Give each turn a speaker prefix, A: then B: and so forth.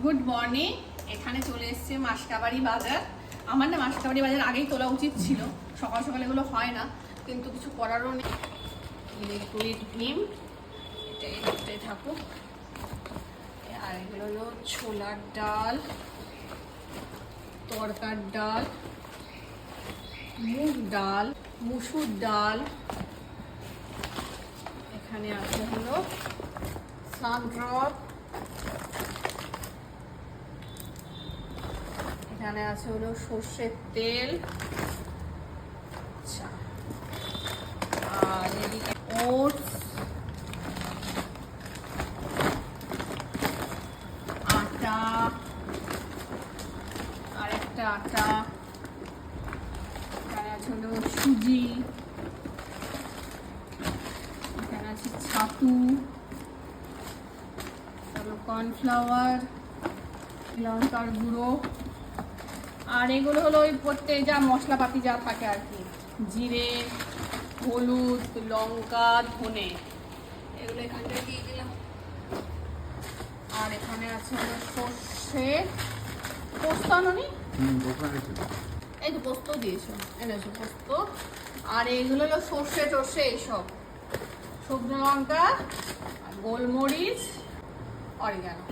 A: Good morning এখানে চলে এসছে মাসকাবাড়ি বাজার। আমার না মাসকাবাড়ি বাজার আগেই তোলা উচিত ছিল। সকাল সকাল এগুলো হয় না, কিন্তু কিছু করারও নেই। ডিম, এটা এটাই থাকুক। আর এগুলো হলো ছোলার ডাল, তরকার ডাল, মুগ ডাল, মুসুর ডাল। এখানে আছে হলো সানড্রপ এখানে আছে হলো সর্ষের তেল। আচ্ছা। আর আটা। আটা। এখানে আছে হলো সুজি। এখানে আছে ছাতু। কর্নফ্লাওয়ার, লঙ্কার গুঁড়ো। আর এগুলো হলো ওই প্রত্যেক যা মশলাপাতি যা থাকে আর কি। জিরে হলুদ লঙ্কা ধনে। এগুলো এখানটায় দিয়ে দিলাম। আর এখানে আছে হলো সর্ষে। পোস্ত আনোনি? এই তো পোস্ত দিয়েছ। এনেছো পোস্ত। আর এইগুলো হলো সর্ষে টর্ষে এইসব। শুকনো লঙ্কা গোলমরিচ অরিগানো।